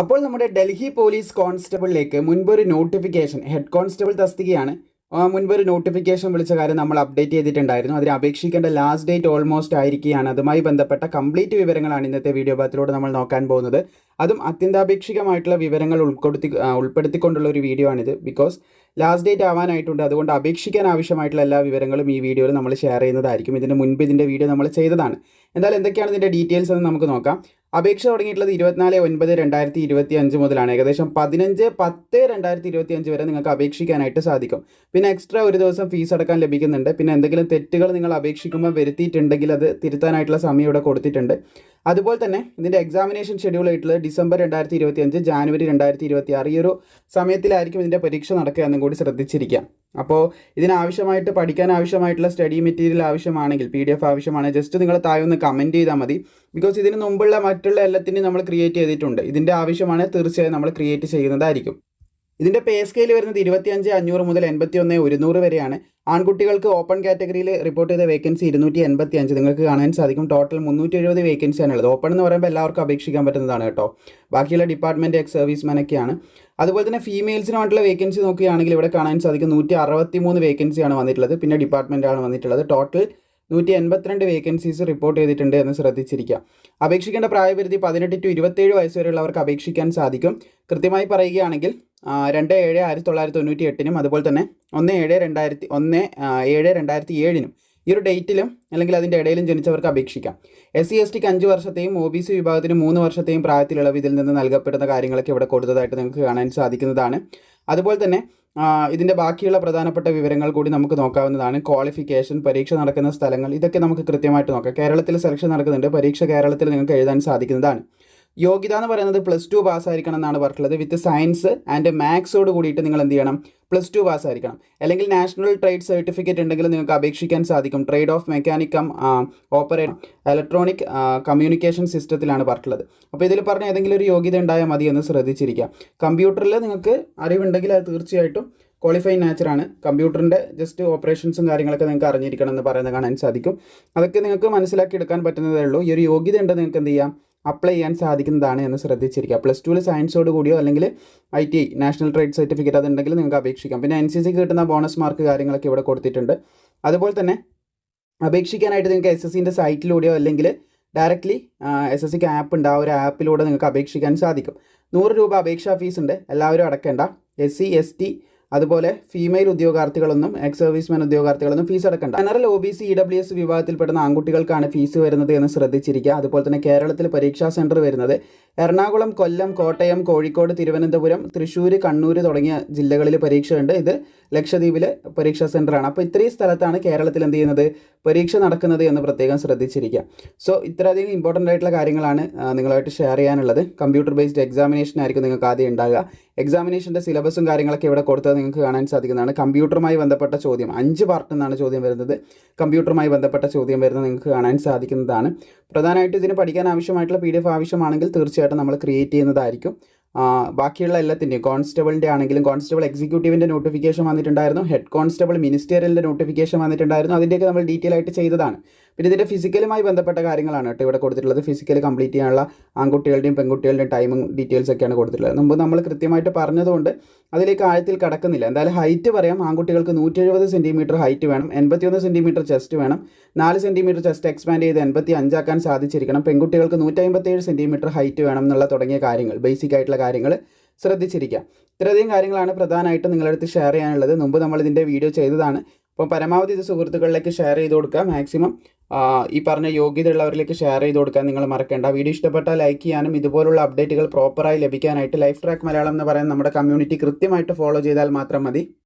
അപ്പോൾ നമ്മുടെ ഡൽഹി പോലീസ് കോൺസ്റ്റബിളിലേക്ക് മുൻപൊരു നോട്ടിഫിക്കേഷൻ ഹെഡ് കോൺസ്റ്റബിൾ തസ്തികയാണ്. മുൻപൊരു നോട്ടിഫിക്കേഷൻ വിളിച്ച കാര്യം നമ്മൾ അപ്ഡേറ്റ് ചെയ്തിട്ടുണ്ടായിരുന്നു. അതിന് അപേക്ഷിക്കേണ്ട ലാസ്റ്റ് ഡേറ്റ് ഓൾമോസ്റ്റ് ആയിരിക്കുകയാണ്. അതുമായി ബന്ധപ്പെട്ട കംപ്ലീറ്റ് വിവരങ്ങളാണ് ഇന്നത്തെ വീഡിയോ ഭാഗത്തിലൂടെ നമ്മൾ നോക്കാൻ പോകുന്നത്. അതും അത്യന്താപേക്ഷികമായിട്ടുള്ള വിവരങ്ങൾ ഉൾപ്പെടുത്തി ഉൾപ്പെടുത്തിക്കൊണ്ടുള്ള ഒരു വീഡിയോ ആണിത്. ബിക്കോസ് ലാസ്റ്റ് ഡേറ്റ് ആവാനായിട്ടുണ്ട്. അതുകൊണ്ട് അപേക്ഷിക്കാൻ ആവശ്യമായിട്ടുള്ള എല്ലാ വിവരങ്ങളും ഈ വീഡിയോയിൽ നമ്മൾ ഷെയർ ചെയ്യുന്നതായിരിക്കും. ഇതിന് മുൻപ് ഇതിന്റെ വീഡിയോ നമ്മൾ ചെയ്തതാണ്. എന്തായാലും എന്തൊക്കെയാണ് ഇതിന്റെ ഡീറ്റെയിൽസ് എന്ന് നമുക്ക് നോക്കാം. അപേക്ഷ തുടങ്ങിയിട്ടുള്ളത് ഇരുപത്തിനാല് ഒൻപത് രണ്ടായിരത്തി ഇരുപത്തി അഞ്ച് മുതലാണ്. ഏകദേശം പതിനഞ്ച് പത്ത് രണ്ടായിരത്തി ഇരുപത്തി അഞ്ച് വരെ നിങ്ങൾക്ക് അപേക്ഷിക്കാനായിട്ട് സാധിക്കും. പിന്നെ എക്സ്ട്രാ ഒരു ദിവസം ഫീസ് അടക്കാൻ ലഭിക്കുന്നുണ്ട്. പിന്നെ എന്തെങ്കിലും തെറ്റുകൾ നിങ്ങൾ അപേക്ഷിക്കുമ്പോൾ വരുത്തിയിട്ടുണ്ടെങ്കിൽ അത് തിരുത്താനായിട്ടുള്ള സമയം ഇവിടെ കൊടുത്തിട്ടുണ്ട്. അതുപോലെ തന്നെ ഇതിന്റെ എക്സാമിനേഷൻ ഷെഡ്യൂൾ ആയിട്ടുള്ളത് ഡിസംബർ രണ്ടായിരത്തി ഇരുപത്തി അഞ്ച് ജാനുവരി രണ്ടായിരത്തി ഇരുപത്തി ആറ് ഈ ഒരു സമയത്തിലായിരിക്കും ഇതിന്റെ പരീക്ഷ നടക്കുക എന്നും കൂടി ശ്രദ്ധിച്ചിരിക്കാം. അപ്പോൾ ഇതിനാവശ്യമായിട്ട് പഠിക്കാൻ ആവശ്യമായിട്ടുള്ള സ്റ്റഡി മെറ്റീരിയൽ ആവശ്യമാണെങ്കിൽ പി ഡി എഫ് ആവശ്യമാണെങ്കിൽ ജസ്റ്റ് നിങ്ങൾ താഴെ ഒന്ന് കമന്റ് ചെയ്താൽ മതി. ബിക്കോസ് ഇതിന് മുമ്പുള്ള മറ്റുള്ള എല്ലാത്തിനും നമ്മൾ ക്രിയേറ്റ് ചെയ്തിട്ടുണ്ട്. ഇതിന്റെ ആവശ്യമാണ് തീർച്ചയായും നമ്മൾ ക്രിയേറ്റ് ചെയ്യുന്നതായിരിക്കും. ഇതിന്റെ പേ സ്കെയിൽ വരുന്നത് ഇരുപത്തിയഞ്ച് അഞ്ഞൂറ് മുതൽ എൺപത്തി ഒന്ന് ഒരുന്നൂറ് വരെയാണ്. ആൺകുട്ടികൾക്ക് ഓപ്പൺ കാറ്റഗറിയിൽ റിപ്പോർട്ട് ചെയ്ത വേക്കൻസി ഇരുന്നൂറ്റി എൺപത്തി അഞ്ച് നിങ്ങൾക്ക് കാണാൻ സാധിക്കും. ടോട്ടൽ മുന്നൂറ്റി എഴുപത് വേക്കൻസിയാണ് ഉള്ളത് ഓപ്പൺ എന്ന് പറയുമ്പോൾ എല്ലാവർക്കും അപേക്ഷിക്കാൻ പറ്റുന്നതാണ് കേട്ടോ. ബാക്കിയുള്ള ഡിപ്പാർട്ട്മെന്റ് എക്സ് സർവീസ്മാനൊക്കെയാണ് അതുപോലെ തന്നെ ഫീമെയിൽസിനായിട്ടുള്ള വേക്കൻസി നോക്കുകയാണെങ്കിൽ ഇവിടെ കാണാൻ സാധിക്കും. നൂറ്റി അറുപത്തി മൂന്ന് വേക്കൻസിയാണ് വന്നിട്ടുള്ളത്. പിന്നെ ഡിപ്പാർട്ട്മെന്റാണ് വന്നിട്ടുള്ളത്. ടോട്ടൽ നൂറ്റി എൺപത്തിരണ്ട് വേക്കൻസീസ് റിപ്പോർട്ട് ചെയ്തിട്ടുണ്ട് എന്ന് ശ്രദ്ധിച്ചിരിക്കുക. അപേക്ഷിക്കേണ്ട പ്രായപരിധി പതിനെട്ട് ടു ഇരുപത്തേഴ് വയസ്സ് വരെയുള്ളവർക്ക് അപേക്ഷിക്കാൻ സാധിക്കും. കൃത്യമായി പറയുകയാണെങ്കിൽ രണ്ട് ഏഴ് ആയിരത്തി തൊള്ളായിരത്തി തൊണ്ണൂറ്റി എട്ടിനും അതുപോലെ തന്നെ ഒന്ന് ഏഴ് രണ്ടായിരത്തി ഒന്ന് ഏഴ് രണ്ടായിരത്തി ഏഴിനും ഈ ഒരു ഡേറ്റിലും അല്ലെങ്കിൽ അതിന്റെ ഇടയിലും ജനിച്ചവർക്ക് അപേക്ഷിക്കാം. എസ് സി എസ് ടിക്ക് അഞ്ച് വർഷത്തെയും ഒ ബി സി വിഭാഗത്തിന് മൂന്ന് വർഷത്തെയും പ്രായത്തിലുള്ള ഇതിൽ നിന്ന് നൽകപ്പെടുന്ന കാര്യങ്ങളൊക്കെ ഇവിടെ കൊടുത്തതായിട്ട് നിങ്ങൾക്ക് കാണാൻ സാധിക്കുന്നതാണ്. അതുപോലെ തന്നെ ഇതിന്റെ ബാക്കിയുള്ള പ്രധാനപ്പെട്ട വിവരങ്ങൾ കൂടി നമുക്ക് നോക്കാവുന്നതാണ്. ക്വാളിഫിക്കേഷൻ പരീക്ഷ നടക്കുന്ന സ്ഥലങ്ങൾ ഇതൊക്കെ നമുക്ക് കൃത്യമായിട്ട് നോക്കാം. കേരളത്തിൽ സെലക്ഷൻ നടക്കുന്നുണ്ട്. പരീക്ഷ കേരളത്തിൽ നിങ്ങൾക്ക് എഴുതാൻ സാധിക്കുന്നതാണ്. യോഗ്യത എന്ന് പറയുന്നത് പ്ലസ് ടു പാസ്സായിരിക്കണം എന്നാണ് പറഞ്ഞിട്ടുള്ളത്. വിത്ത് സയൻസ് ആൻഡ് മാത്സോട് കൂടിയിട്ട് നിങ്ങൾ എന്ത് ചെയ്യണം? പ്ലസ് ടു പാസ്സായിരിക്കണം അല്ലെങ്കിൽ നാഷണൽ ട്രേഡ് സർട്ടിഫിക്കറ്റ് ഉണ്ടെങ്കിൽ നിങ്ങൾക്ക് അപേക്ഷിക്കാൻ സാധിക്കും. Trade of മെക്കാനിക്കം operate electronic communication സിസ്റ്റത്തിലാണ് പറഞ്ഞിട്ടുള്ളത്. അപ്പോൾ ഇതിൽ പറഞ്ഞ ഏതെങ്കിലും ഒരു യോഗ്യത ഉണ്ടായാൽ മതി എന്ന് ശ്രദ്ധിച്ചിരിക്കുക. കമ്പ്യൂട്ടറിൽ നിങ്ങൾക്ക് അറിവുണ്ടെങ്കിൽ അത് തീർച്ചയായിട്ടും ക്വാളിഫൈ നാച്ചറാണ് കമ്പ്യൂട്ടറിന്റെ ജസ്റ്റ് ഓപ്പറേഷൻസും കാര്യങ്ങളൊക്കെ നിങ്ങൾക്ക് അറിഞ്ഞിരിക്കണം എന്ന് പറയുന്നത് കാണാൻ സാധിക്കും. അതൊക്കെ നിങ്ങൾക്ക് മനസ്സിലാക്കി എടുക്കാൻ പറ്റുന്നതേ ഉള്ളൂ. ഈ ഒരു യോഗ്യത ഉണ്ട് നിങ്ങൾക്ക് എന്ത് ചെയ്യാം? അപ്ലൈ ചെയ്യാൻ സാധിക്കുന്നതാണ് എന്ന് ശ്രദ്ധിച്ചിരിക്കുക. പ്ലസ് ടുവിൽ സയൻസോട് കൂടിയോ അല്ലെങ്കിൽ I T national trade certificate അതുണ്ടെങ്കിൽ നിങ്ങൾക്ക് അപേക്ഷിക്കാം. പിന്നെ എൻ സി സിക്ക് കിട്ടുന്ന ബോണസ് മാർക്ക് കാര്യങ്ങളൊക്കെ ഇവിടെ കൊടുത്തിട്ടുണ്ട്. അതുപോലെ തന്നെ അപേക്ഷിക്കാനായിട്ട് നിങ്ങൾക്ക് എസ് എസ് സിന്റെ സൈറ്റിലൂടെയോ അല്ലെങ്കിൽ ഡയറക്റ്റ്ലി എസ് എസ് സിക്ക് ആപ്പ് ഉണ്ട്. ആ ഒരു ആപ്പിലൂടെ നിങ്ങൾക്ക് അപേക്ഷിക്കാൻ സാധിക്കും. നൂറ് രൂപ അപേക്ഷാ ഫീസ് ഉണ്ട്. എല്ലാവരും അടക്കേണ്ട. എസ് സി എസ് ടി അതുപോലെ ഫീമെയിൽ ഉദ്യോഗാർത്ഥികളൊന്നും എക്സ് സർവീസ്മാൻ ഉദ്യോഗാർത്ഥികളൊന്നും fees അടക്കണ്ട. General O B C E W S വിഭാഗത്തിൽപ്പെടുന്ന ആൺകുട്ടികൾക്കാണ് ഫീസ് വരുന്നത് എന്ന് ശ്രദ്ധിച്ചിരിക്കുക. അതുപോലെ തന്നെ കേരളത്തിൽ പരീക്ഷാ സെന്റർ വരുന്നത് എറണാകുളം കൊല്ലം കോട്ടയം കോഴിക്കോട് തിരുവനന്തപുരം തൃശ്ശൂർ കണ്ണൂർ തുടങ്ങിയ ജില്ലകളിൽ പരീക്ഷയുണ്ട്. ഇത് ലക്ഷദ്വീപിലെ പരീക്ഷാ സെന്ററാണ് അപ്പോൾ ഇത്രയും സ്ഥലത്താണ് കേരളത്തിൽ എന്ത് ചെയ്യുന്നത്? പരീക്ഷ നടക്കുന്നത് എന്ന് പ്രത്യേകം ശ്രദ്ധിച്ചിരിക്കുക. സോ ഇത്രയധികം ഇമ്പോർട്ടന്റ് ആയിട്ടുള്ള കാര്യങ്ങളാണ് നിങ്ങളായിട്ട് ഷെയർ ചെയ്യാനുള്ളത്. കമ്പ്യൂട്ടർ ബേസ്ഡ് എക്സാമിനേഷൻ ആയിരിക്കും നിങ്ങൾക്ക് ആദ്യം ഉണ്ടാകുക എക്സാമിനേഷന്റെ സിലബസും കാര്യങ്ങളൊക്കെ ഇവിടെ കൊടുത്തത് നിങ്ങൾക്ക് കാണാൻ സാധിക്കുന്നതാണ്. കമ്പ്യൂട്ടറുമായി ബന്ധപ്പെട്ട ചോദ്യം അഞ്ച് പാർട്ട് എന്നാണ് ചോദ്യം വരുന്നത്. കമ്പ്യൂട്ടറുമായി ബന്ധപ്പെട്ട ചോദ്യം വരുന്നത് നിങ്ങൾക്ക് കാണാൻ സാധിക്കുന്നതാണ്. പ്രധാനമായിട്ടും ഇതിന് പഠിക്കാൻ ആവശ്യമായിട്ടുള്ള പി ആവശ്യമാണെങ്കിൽ തീർച്ചയായിട്ടും നമ്മൾ ക്രിയേറ്റ് ചെയ്യുന്നതായിരിക്കും. ബാക്കിയുള്ള എല്ലാത്തിന്റെയും കോൺസ്റ്റബിളിന്റെ ആണെങ്കിലും കോൺസ്റ്റബിൾ എക്സിക്യൂട്ടീവിന്റെ നോട്ടിഫിക്കേഷൻ വന്നിട്ടുണ്ടായിരുന്നു ഹെഡ് കോൺസ്റ്റബിൾ മിനിസ്റ്റീരിയലിന്റെ നോട്ടിഫിക്കേഷൻ വന്നിട്ടുണ്ടായിരുന്നു അതിന്റെയൊക്കെ നമ്മൾ ഡീറ്റെയിൽ ആയിട്ട് ചെയ്തതാണ്. പിന്നെ ഇതിന്റെ ഫിസിക്കലുമായി ബന്ധപ്പെട്ട കാര്യങ്ങളാണ് കേട്ടോ ഇവിടെ കൊടുത്തിട്ടുള്ളത്. ഫിസിക്കൽ കംപ്ലീറ്റ് ചെയ്യാനുള്ള ആൺകുട്ടികളുടെയും പെൺകുട്ടികളുടെയും ടൈമും ഡീറ്റെയിൽസ് ഒക്കെയാണ് കൊടുത്തിട്ടുള്ളത്. മുമ്പ് നമ്മൾ കൃത്യമായിട്ട് പറഞ്ഞതുകൊണ്ട് അതിലേക്ക് ആഴത്തിൽ കടക്കുന്നില്ല. എന്തായാലും ഹൈറ്റ് പറയാം. ആൺകുട്ടികൾക്ക് നൂറ്റി എഴുപത് സെന്റിമീറ്റർ ഹൈറ്റ് വേണം. എൺപത്തിയൊന്ന് സെന്റിമീറ്റർ ചെസ്റ്റ് വേണം. നാല് സെന്റിമീറ്റർ ചെസ്റ്റ് എക്സ്പാൻഡ് ചെയ്ത് എൺപത്തി അഞ്ചാക്കാൻ സാധിച്ചിരിക്കണം. പെൺകുട്ടികൾക്ക് നൂറ്റി അമ്പത്തേഴ് സെന്റിമീറ്റർ ഹൈറ്റ് വേണം എന്നുള്ള തുടങ്ങിയ കാര്യങ്ങൾ ബേസിക് ആയിട്ടുള്ള കാര്യങ്ങൾ ശ്രദ്ധിച്ചിരിക്കുക. ഇത്രയധികം കാര്യങ്ങളാണ് പ്രധാനമായിട്ടും നിങ്ങളടുത്ത് ഷെയർ ചെയ്യാനുള്ളത്. മുമ്പ് നമ്മൾ ഇതിന്റെ വീഡിയോ ചെയ്തതാണ്. അപ്പോൾ പരമാവധി ഇത് സുഹൃത്തുക്കളിലേക്ക് ഷെയർ ചെയ്ത് കൊടുക്കുക. മാക്സിമം ഈ പറഞ്ഞ യോഗ്യതയുള്ളവരിലേക്ക് ഷെയർ ചെയ്ത് കൊടുക്കാൻ നിങ്ങൾ മറക്കേണ്ട. വീഡിയോ ഇഷ്ടപ്പെട്ടാൽ ലൈക്ക് ചെയ്യാനും ഇതുപോലുള്ള അപ്ഡേറ്റുകൾ പ്രോപ്പറായി ലഭിക്കാനായിട്ട് ലൈഫ് ട്രാക്ക് മലയാളം എന്ന് പറയുന്ന നമ്മുടെ കമ്മ്യൂണിറ്റി കൃത്യമായിട്ട് ഫോളോ ചെയ്താൽ മാത്രം മതി.